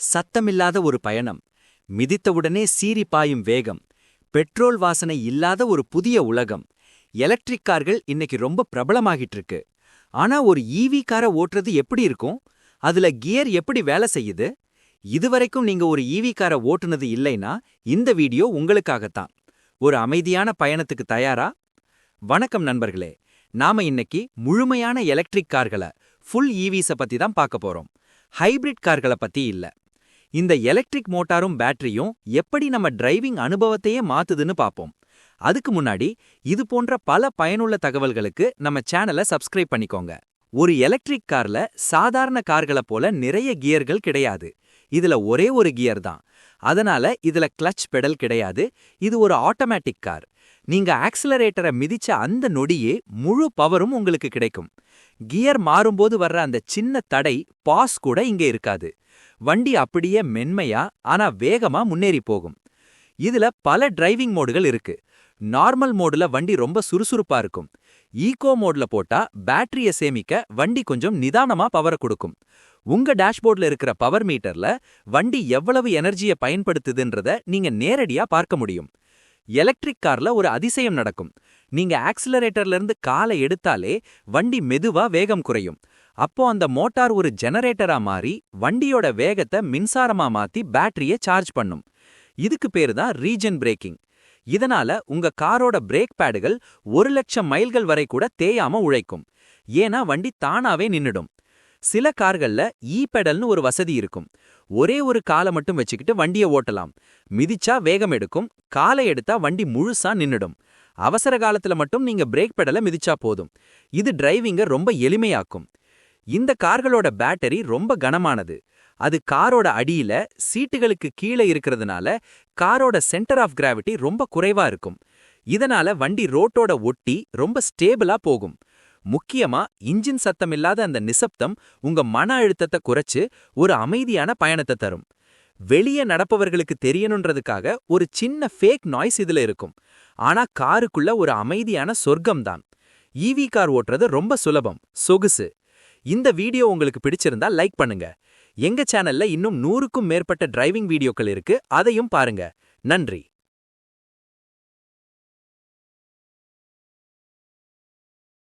சத்தமில்லாத ஒரு பயணம் மிதித்தவுடனே சீறி பாயும் வேகம் பெட்ரோல் வாசனை இல்லாத ஒரு புதிய உலகம். எலக்ட்ரிக் கார்கள் இன்னைக்கு ரொம்ப பிரபலமாகிட்டு இருக்கு ஆனா ஒரு ஈவி காரை ஓட்டுறது எப்படி இருக்கும்? அதுல கியர் எப்படி வேலை செய்யுது? இதுவரைக்கும் நீங்க ஒரு ஈவி காரை ஓட்டுனது இல்லைனா இந்த வீடியோ உங்களுக்காகத்தான். ஒரு அமைதியான பயணத்துக்கு தயாரா? வணக்கம் நண்பர்களே. நாம இன்னைக்கு முழுமையான எலக்ட்ரிக் கார்களை ஃபுல் ஈவிஸை e பத்தி தான் பார்க்க போறோம். ஹைபிரிட் கார்களை பத்தி இல்ல. இந்த எலக்ட்ரிக் மோட்டாரும் பேட்டரியும் எப்படி நம்ம டிரைவிங் அனுபவத்தையே மாத்துதுன்னு பார்ப்போம் அதுக்கு முன்னாடி இது போன்ற பல பயனுள்ள தகவல்களுக்கு நம்ம சேனலை சப்ஸ்கிரைப் பண்ணிக்கோங்க. ஒரு எலக்ட்ரிக் கார்ல சாதாரண கார்களை போல நிறைய கியர்கள் கிடையாது. இதுல ஒரே ஒரு கியர் தான். அதனால இதுல கிளச் பெடல் கிடையாது. இது ஒரு ஆட்டோமேட்டிக் கார். நீங்க ஆக்சிலரேட்டரை மிதிச்ச அந்த நொடியே முழு பவரும் உங்களுக்கு கிடைக்கும். கியர் மாறும்போது வர்ற அந்த சின்ன தடை பாஸ் கூட இங்க இருக்காது. வண்டி அப்படியே மென்மையா ஆனா வேகமா முன்னேறி போகும். இதுல பல டிரைவிங் மோடுகள் இருக்கு. நார்மல் மோடுல வண்டி ரொம்ப சுறுசுறுப்பா இருக்கும். ஈகோ மோட்ல போட்டா பேட்டரிய சேமிக்க வண்டி கொஞ்சம் நிதானமா பவரை கொடுக்கும். உங்க டேஷ்போர்ட்ல இருக்கிற பவர் மீட்டர்ல வண்டி எவ்வளவு எனர்ஜியை பயன்படுத்துதுன்றத நீங்க நேரடியா பார்க்க முடியும். எலக்ட்ரிக் கார்ல ஒரு அதிசயம் நடக்கும். நீங்க ஆக்சிலரேட்டர்ல இருந்து காலை எடுத்தாலே வண்டி மெதுவா வேகம் குறையும். அப்போ அந்த மோட்டார் ஒரு ஜெனரேட்டரா மாறி வண்டியோட வேகத்தை மின்சாரமா மாத்தி பேட்டரிய சார்ஜ் பண்ணும். இதுக்கு பேரு தான் ரீஜன் பிரேக்கிங். இதனால உங்க காரோட பிரேக் பேடுகள் ஒரு லட்சம் மைல்கள் வரை கூட தேயாம உழைக்கும். ஏன்னா வண்டி தானாவே நின்னுடும். சில கார்கள்ல e இ பெடல்னு ஒரு வசதி இருக்கும். ஒரே ஒரு காலை மட்டும் வச்சுக்கிட்டு வண்டியை ஓட்டலாம். மிதிச்சா வேகம் எடுக்கும் காலை எடுத்தா வண்டி முழுசா நின்னுடும். அவசர காலத்துல மட்டும் நீங்க பிரேக் பெடலை மிதிச்சா போதும். இது டிரைவிங்க ரொம்ப எளிமையாக்கும். இந்த கார்களோட பேட்டரி ரொம்ப கனமானது. அது காரோட அடியில சீட்டுகளுக்கு கீழே இருக்கிறதுனால காரோட சென்டர் ஆஃப் கிராவிட்டி ரொம்ப குறைவா இருக்கும். இதனால வண்டி ரோட்டோட ஒட்டி ரொம்ப ஸ்டேபிளா போகும். முக்கியமா இன்ஜின் சத்தம் இல்லாத அந்த நிசப்தம் உங்க மன அழுத்தத்தை குறைச்சு ஒரு அமைதியான பயணத்தை தரும். வெளியே நடப்பவர்களுக்கு தெரியணுன்றதுக்காக ஒரு சின்ன ஃபேக் நாய்ஸ் இதுல இருக்கும். ஆனா காருக்குள்ள ஒரு அமைதியான சொர்க்கம் தான். ஈவி கார் ஓட்டுறது ரொம்ப சுலபம் சொகுசு. இந்த வீடியோ உங்களுக்கு பிடிச்சிருந்தா லைக் பண்ணுங்க. எங்க சேனல்ல இன்னும் நூறுக்கும் மேற்பட்ட டிரைவிங் வீடியோக்கள் இருக்கு அதையும் பாருங்க. நன்றி.